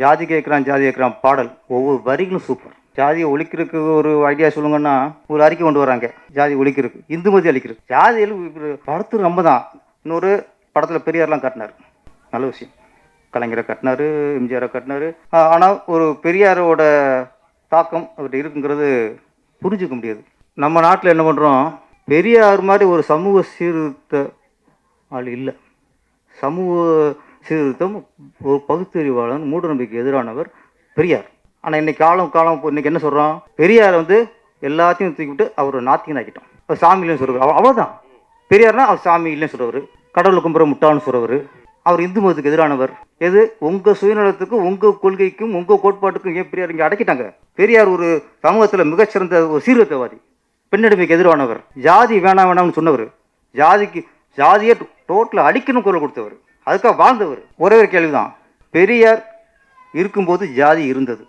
ஜாதி கேட்குறான் ஜாதி கேட்குறான் பாடல். ஒவ்வொரு வரிகளும் சூப்பர் ஜாதியை ஒழிக்கிறதுக்கு ஒரு ஐடியா சொல்லுங்கன்னா ஒரு அறிக்கை கொண்டு வராங்க ஜாதி ஒழிக்கிறதுக்கு. இந்து மதி அழிக்கிறது ஜாதியில் படத்து ரொம்ப தான் இன்னொரு படத்தில் பெரியார்லாம் கட்டினார். நல்ல விஷயம். கலைஞரை கட்டினாரு எம்ஜிஆரை கட்டினாரு. ஆனால் ஒரு பெரியாரோட தாக்கம் அவர்கிட்ட இருக்குங்கிறது புரிஞ்சுக்க முடியாது. நம்ம நாட்டில் என்ன பண்ணுறோம் பெரியார் மாதிரி ஒரு சமூக சீர்திருத்த ஆள் இல்லை. சமூக சீர்திருத்தம் ஒரு பகுத்தறிவாளன் மூடநம்பிக்கை எதிரானவர் பெரியார். ஆனால் இன்னைக்கு காலம் காலம் இப்போ இன்னைக்கு என்ன சொல்கிறோம் பெரியார் வந்து எல்லாத்தையும் தூக்கிவிட்டு அவர் நாத்திகன் ஆக்கிட்டோம் அவர் சாமி இல்லைன்னு சொல்கிறார் அவ்வளோதான் பெரியார்னா அவர் சாமி இல்லைன்னு சொல்கிறவர் கடவுளை கும்புற முட்டான்னு சொல்கிறவர் அவர் இந்து மதத்துக்கு எதிரானவர். எது? உங்கள் சுயநலத்துக்கும் உங்கள் கொள்கைக்கும் உங்கள் கோட்பாட்டுக்கும் ஏன் பெரியார் இங்கே அடக்கிட்டாங்க? பெரியார் ஒரு சமூகத்தில் மிகச்சிறந்த ஒரு சீர்திருத்தவாதி. பெண்ணடிமைக்கு எதிரானவர். ஜாதி வேணாம் வேணாம்னு சொன்னவர். ஜாதிக்கு ஜாதியை டோட்டலாக அடிக்கணும் குரல் கொடுத்தவர். அதுக்காக வாழ்ந்தவர். ஒரே ஒரு கேள்விதான். பெரியார் இருக்கும்போது ஜாதி இருந்தது.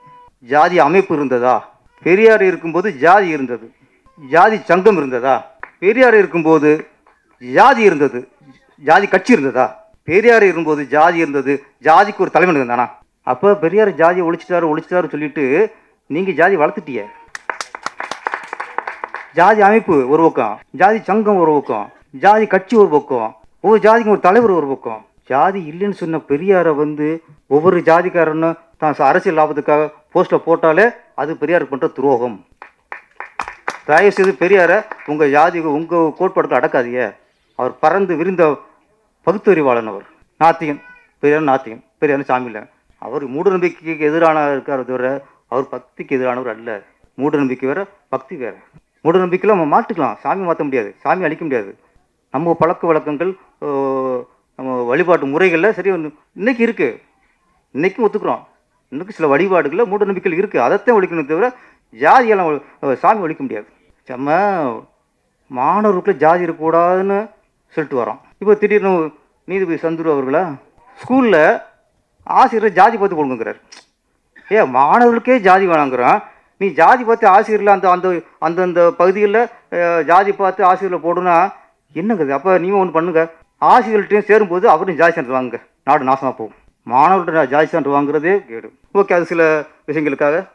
ஜாதி அமைப்பு இருந்ததா? பெரியார் இருக்கும்போது ஜாதி இருந்தது. ஜாதி சங்கம் இருந்ததா? பெரியார் இருக்கும்போது ஜாதி இருந்தது. ஜாதி கட்சி இருந்ததா? பெரியார் இருக்கும்போது ஜாதி இருந்தது. ஜாதிக்கு ஒரு தலைவன் இருந்தானா? அப்போ பெரியார் ஜாதியை ஒழிச்சிட்டாரு ஒழிச்சிட்டாரு சொல்லிட்டு நீங்கள் ஜாதி வளர்த்துட்டிய ஜாதி அமைப்பு ஒரு பக்கம் ஜாதி சங்கம் ஒரு பக்கம் ஜாதி கட்சி ஒரு பக்கம் ஒவ்வொரு ஜாதிக்கும் ஒரு தலைவர் ஒரு பக்கம். ஜாதி இல்லைன்னு சொன்ன பெரியாரை வந்து ஒவ்வொரு ஜாதிக்காரனும் தான் ச- அரசியல் லாபத்துக்காக போஸ்ட்டில் போட்டாலே அது பெரியார் பண்ணுற துரோகம். தயவு செய்து பெரியாரை உங்கள் ஜாதி உங்கள் கோட்பாடுக்கு அடக்காதீங்க. அவர் பறந்து விரிந்த பகுத்தறிவாளன் அவர். நாத்தியன் பெரியார் நாத்தியம் பெரியார் சாமி இல்லை. அவர் மூடநம்பிக்கைக்கு எதிரான இருக்கார் தவிர அவர் பக்திக்கு எதிரானவர் அல்ல. மூடநம்பிக்கை வேற பக்தி வேற. மூடநம்பிக்கையில் நம்ம மாற்றிக்கலாம் சாமி மாற்ற முடியாது. சாமி அழிக்க முடியாது. நம்ம பழக்க வழக்கங்கள் ஓ, நம்ம வழிபாட்டு முறைகளில் சரி வந்து இருக்குது இன்றைக்கும் ஒத்துக்கிறோம். இன்னைக்கு சில வழிபாடுகளில் மூட நம்பிக்கைகள் இருக்குது அதைத்தான் ஒழிக்கணும் தவிர ஜாதியெல்லாம் சாமி ஒழிக்க முடியாது. நம்ம மாணவர்களுக்குள்ள ஜாதி இருக்கக்கூடாதுன்னு சொல்லிட்டு வரோம் இப்போ திடீர்னு நீதிபதி சந்துரு அவர்களா ஸ்கூலில் ஆசிரியர் ஜாதி பார்த்து கொடுங்கிறார் ஏ மாணவர்களுக்கே ஜாதி வேணாங்கிறான். நீ ஜாதி பார்த்து ஆசிரியரில் அந்த அந்த அந்தந்த பகுதிகளில் ஜாதி பார்த்து ஆசிரியரில் போடுனா என்னங்கிறது அப்போ நீங்கள் ஒன்று பண்ணுங்க. ஆசிரியர்கள்ட்டையும் சேரும்போது அவரும் ஜாதி சான்று வாங்க நாடு நாசமாக போகும். மாணவர்கள்ட்ட ஜாதி சான்று வாங்குறதே கேடு. ஓகே அது சில விஷயங்களுக்காக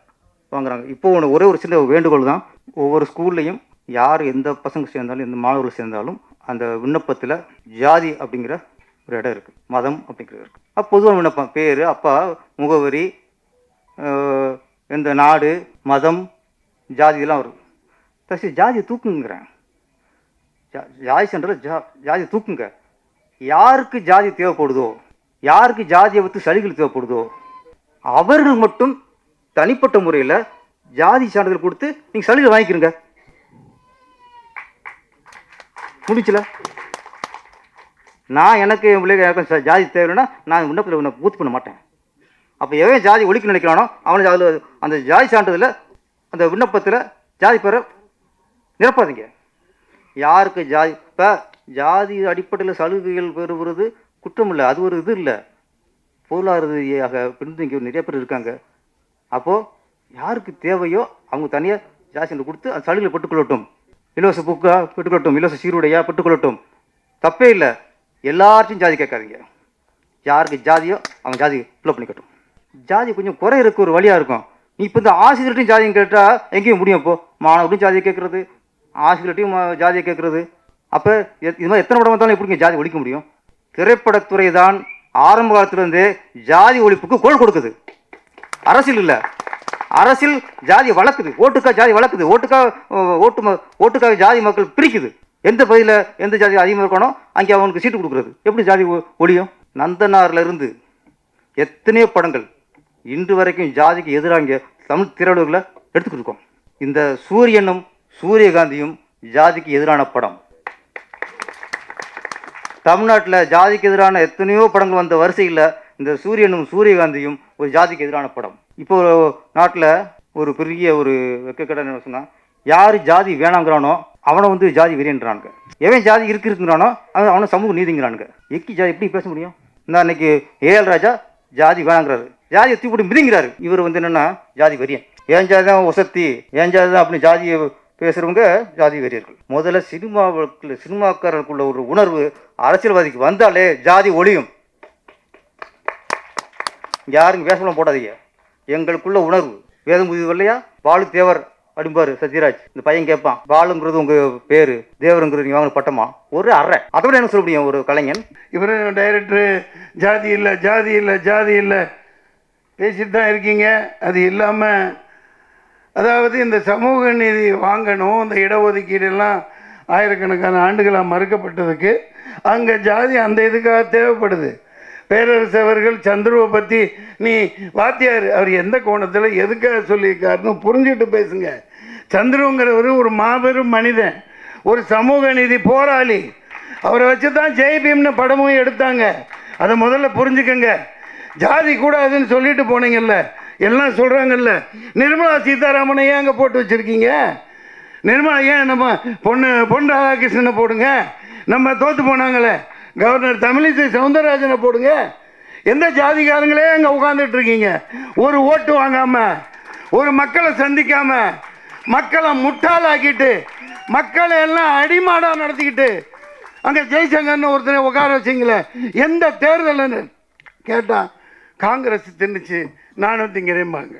வாங்குறாங்க. இப்போ ஒன்று ஒரே ஒரு சின்ன வேண்டுகோள் தான். ஒவ்வொரு ஸ்கூல்லையும் யார் எந்த பசங்க சேர்ந்தாலும் எந்த மாணவர்கள் சேர்ந்தாலும் அந்த விண்ணப்பத்தில் ஜாதி அப்படிங்கிற ஒரு இடம் இருக்குது மதம் அப்படிங்கிறது இருக்குது அப்போ பொதுவான விண்ணப்பம். பேர் அப்பா முகவரி இந்த நாடு மதம் ஜாதி இதெல்லாம் வரும். தசி ஜாதியை தூக்குங்கிறேன். ஜா- ஜாதி சென்டரில் ஜா ஜாதி தூக்குங்க. யாருக்கு ஜாதி தேவைப்படுதோ யாருக்கு ஜாதியை பற்றி சலுகைகள் தேவைப்படுதோ அவர்கள் மட்டும் தனிப்பட்ட முறையில் ஜாதி சான்றிதழ் கொடுத்து நீங்கள் சலுகை வாங்கிக்கிறங்க. முடிச்சல நான் எனக்கு என் பிள்ளைங்க எனக்கு ஜாதி தேவைன்னா நான் விண்ணப்பத்தில் உன்னை பூத்து பண்ண மாட்டேன். அப்போ எவன் ஜாதி ஒழிக்க நினைக்கிறானோ அவனுக்கு அதில் அந்த ஜாதி சான்றிதழில் அந்த விண்ணப்பத்தில் ஜாதி பெற நிரப்பாதீங்க. யாருக்கு ஜாதி இப்போ ஜாதி அடிப்படையில் சலுகைகள் பெறுவது குற்றம் இல்லை அது ஒரு இது இல்லை. பொருளாதார ரீதியாக பின்தங்கி நிறைய பேர் இருக்காங்க. அப்போது யாருக்கு தேவையோ அவங்க தனியாக ஜாதி சென்று கொடுத்து அந்த சலுகைகளை பெற்றுக்கொள்ளட்டும். இலவச புக்காக பெற்றுக்கொள்ளட்டும். இலவச சீருடையாக பெற்றுக்கொள்ளட்டும். தப்பே இல்லை. எல்லார்ட்டையும் ஜாதி கேட்காதீங்க. யாருக்கு ஜாதியோ அவங்க ஜாதி ஃபில்லப் பண்ணிக்கட்டும். ஜாதி கொஞ்சம் குறை இருக்க ஒரு வழியாக இருக்கும். நீ இப்போ இந்த ஆசிரியர்கிட்டையும் ஜாதியும் கேட்டால் எங்கேயும் முடியும் இப்போ மாணவர்கிட்டையும் ஜாதியை கேட்குறது. ஆசிரியர்கிட்டையும் ஜாதியை கேட்குறது. அப்போ இது மாதிரி எத்தனை படம் வந்தாலும் எப்படிங்க ஜாதி ஒழிக்க முடியும். திரைப்படத்துறை தான் ஆரம்ப காலத்திலிருந்தே ஜாதி ஒழிப்புக்கு குரல் கொடுக்குது. அரசியல் இல்லை. அரசியல் ஜாதி வளர்க்குது. ஓட்டுக்காக ஜாதி வளர்க்குது. ஓட்டுக்காக ஓட்டு ம- ஓட்டுக்காக ஜாதி மக்கள் பிரிக்குது. எந்த பகுதியில் எந்த ஜாதி அதிகமாக இருக்கணும்? அங்கே அவனுக்கு சீட்டு கொடுக்குறது. எப்படி ஜாதி ஒழியும்? நந்தனார்லேருந்து எத்தனையோ படங்கள் இன்று வரைக்கும் ஜாதிக்கு எதிராக இங்கே தமிழ் திரையுலகில் எடுத்துக்கிட்டு இருக்கோம். இந்த சூரியனும் சூரியகாந்தியும் ஜாதிக்கு எதிரான படம். தமிழ்நாட்டில் ஜாதிக்கு எதிரான எத்தனையோ படங்கள் வந்த வரிசையில் இந்த சூரியனும் சூரியகாந்தியும் ஒரு ஜாதிக்கு எதிரான படம். இப்போ நாட்டில் ஒரு பெரிய ஒரு வெக்கக்கடை என்ன சொன்னால் யார் ஜாதி வேணாங்கிறானோ அவனை வந்து ஜாதி வெறியன்றானுங்க. எவன் ஜாதி இருக்கு இருக்குங்கிறானோ அவன் அவனை சமூக நீதிங்கிறானுங்க. எக்கி ஜாதி எப்படி பேச முடியும்? இந்த அன்னைக்கு ஏஎல் ராஜா ஜாதி வேணாங்கிறாரு. ஜாதியை தூக்கி போட்டு மிதிங்கிறாரு. இவர் வந்து என்னென்னா ஜாதி வெறியன். ஏன் ஜாதி தான் வசத்தி ஏன் ஜாதி தான் அப்படின்னு ஜாதியை பேசுகிறவங்க ஜாதி வெறியர்கள். முதல்ல சினிமாவுக்குள்ள சினிமாக்காரருக்குள்ள ஒரு உணர்வு அரசியல்வாதிக்கு வந்தாலே ஜாதி ஒழியும். யாருங்க வேஷமெல்லாம் போடாதீங்க. எங்களுக்குள்ள உணர்வு. வேதம் புதிவு இல்லையா பாலு தேவர் அப்படிம்பாரு சத்யராஜ். இந்த பையன் கேட்பான் பாலுங்கிறது உங்க பேரு தேவருங்கிறது நீங்க வாங்கின பட்டமா? ஒரு அறை. அதை விட என்ன சொல்ல முடியும் ஒரு கலைஞன்? இவர் டைரக்டர் ஜாதி இல்லை ஜாதி இல்லை ஜாதி இல்லை. பேசிட்டு தான் இருக்கீங்க. அது இல்லாமல் அதாவது இந்த சமூக நீதி வாங்கணும் இந்த இடஒதுக்கீடெல்லாம் ஆயிரக்கணக்கான ஆண்டுகளாக மறுக்கப்பட்டதுக்கு அங்கே ஜாதி அந்த இதுக்காக தேவைப்படுது. பேரரசு அவர்கள் சந்துருவை பற்றி நீ வாத்தியார் அவர் எந்த கோணத்தில் எதுக்காக சொல்லியிருக்காருன்னு புரிஞ்சுட்டு பேசுங்க. சந்துருங்கிறவர் ஒரு மாபெரும் மனிதன் ஒரு சமூக நீதி போராளி. அவரை வச்சு தான் ஜெய்பீம்னு படமும் எடுத்தாங்க. அதை முதல்ல புரிஞ்சுக்கங்க. ஜாதி கூடாதுன்னு சொல்லிட்டு போனீங்கல்ல எல்லாம் சொல்கிறாங்கல்ல நிர்மலா சீதாராமனை ஏன் அங்கே போட்டு வச்சுருக்கீங்க? நிர்மலா ஏன் நம்ம பொண்ணு பொன் ராதாகிருஷ்ணனை போடுங்க? நம்ம தோற்று போனாங்களே. கவர்னர் தமிழிசை சவுந்தரராஜனை போடுங்க. எந்த ஜாதிகாரங்களே அங்கே உட்காந்துட்டு இருக்கீங்க? ஒரு ஓட்டு வாங்காமல் ஒரு மக்களை சந்திக்காமல் மக்களை முட்டாளாக்கிட்டு மக்களை எல்லாம் அடிமாடாக நடத்திக்கிட்டு அங்கே ஜெய்சங்கர்னு ஒருத்தனை உட்கார வச்சிங்களே. எந்த தேர்தல்னு கேட்டான் காங்கிரஸ் தின்னுச்சு நானும் திங்கிறேம்பாங்க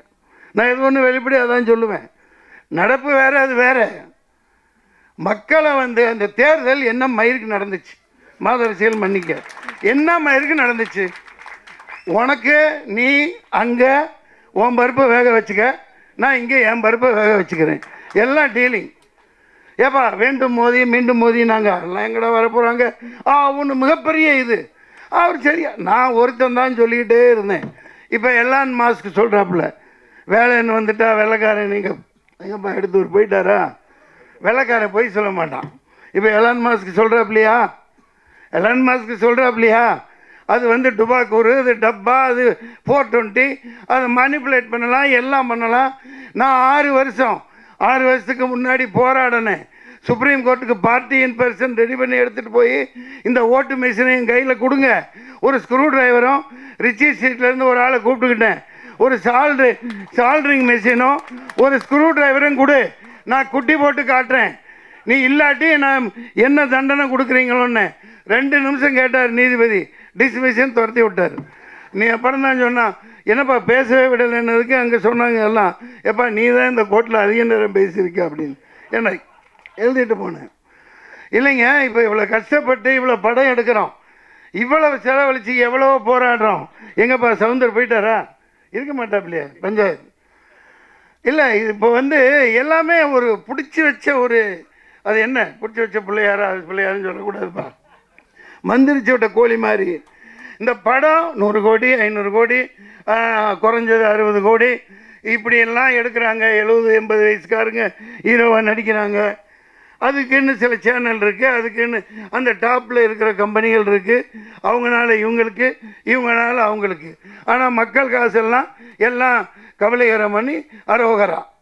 நான் எது ஒன்று வெளிப்படையாக தான் சொல்லுவேன். நடப்பு வேறு அது வேற. மக்களை வந்து அந்த தேர்தல் என்ன மயிருக்கு நடந்துச்சு? மாதரசியல் மன்னிக்க என்ன மயிருக்கு நடந்துச்சு? உனக்கு நீ அங்கே உன் பருப்பை வேக வச்சுக்க. நான் இங்கே என் பருப்பை வேக வச்சுக்கிறேன். எல்லாம் டீலிங். ஏப்பா வேண்டும் மோதி மீண்டும் மோதி நாங்கள் எல்லாம் எங்கட வர போகிறாங்க ஆ ஒன்று மிகப்பெரிய இது. அவர் சரியா நான் ஒருத்தன் தான் சொல்லிக்கிட்டே இருந்தேன். இப்போ எல்லான் மாஸ்க் சொல்கிறாப்புல வேலைன்னு வந்துட்டா வெள்ளைக்காரன் நீங்கள் எங்கப்பா எடுத்து ஒரு போயிட்டாரா? வெள்ளைக்காரன் போய் சொல்ல மாட்டான். இப்போ எலான் மாஸ்க் சொல்கிறாப்லையா எலான் மாஸ்க் சொல்கிறாப்லையா அது வந்து டுபாக்கூர் அது டப்பா அது ஃபோர் டுவெண்ட்டி அதை மனிப்புலேட் பண்ணலாம் எல்லாம் பண்ணலாம். நான் ஆறு வருஷம் ஆறு வருஷத்துக்கு முன்னாடி போராடினேன். சுப்ரீம் கோர்ட்டுக்கு பார்ட்டி இன் பர்சன் ரெடி பண்ணி எடுத்துகிட்டு போய் இந்த ஓட்டு மிஷினையும் கையில் கொடுங்க. ஒரு ஸ்க்ரூ டிரைவரும் ரிச்சி ஸ்ட்ரீட்லேருந்து ஒரு ஆளை கூப்பிட்டுக்கிட்டேன். ஒரு சால்ட்ரு சால்ட்ரிங் மிஷினும் ஒரு ஸ்க்ரூ டிரைவரும் கொடு. நான் குட்டி போட்டு காட்டுறேன். நீ இல்லாட்டி நான் என்ன தண்டனை கொடுக்குறீங்களோன்னு. ரெண்டு நிமிஷம் கேட்டார் நீதிபதி. டிஸ்மிஷன் துரத்தி விட்டார். நீ அப்புறம் தான் சொன்னான் என்னப்பா பேசவே விடலைன்னதுக்கு அங்கே சொன்னாங்க எல்லாம் எப்பா நீ தான் இந்த கோர்ட்டில் அதிக நேரம் பேசியிருக்க அப்படின்னு. என்ன எழுதிட்டு போனேன். இல்லைங்க இப்போ இவ்வளோ கஷ்டப்பட்டு இவ்வளோ படம் எடுக்கிறோம். இவ்வளவு செலவழிச்சு எவ்வளவோ போராடுறோம். எங்கப்பா சவுந்தர் போயிட்டாரா? இருக்க மாட்டாப்லையே பஞ்சாயத்து. இல்லை இது இப்போ வந்து எல்லாமே ஒரு பிடிச்சி வச்ச ஒரு அது என்ன? பிடிச்சி வச்ச பிள்ளையாரா? அது பிள்ளையாருன்னு சொல்லக்கூடாதுப்பா. மந்திரிச்சு விட்ட கோழி மாதிரி. இந்த படம் நூறு கோடி ஐநூறு கோடி குறைஞ்சது அறுபது கோடி. இப்படியெல்லாம் எடுக்கிறாங்க எழுபது எண்பது வயசுக்காரங்க ஹீரோவாக நடிக்கிறாங்க. அதுக்குன்னு சில சேனல் இருக்குது அதுக்குன்னு அந்த டாப்பில் இருக்கிற கம்பெனிகள் இருக்குது அவங்கனால இவங்களுக்கு இவங்களால அவங்களுக்கு. ஆனால் மக்கள் காசெல்லாம் எல்லாம் கவலைகரம் பண்ணி அரோகரா.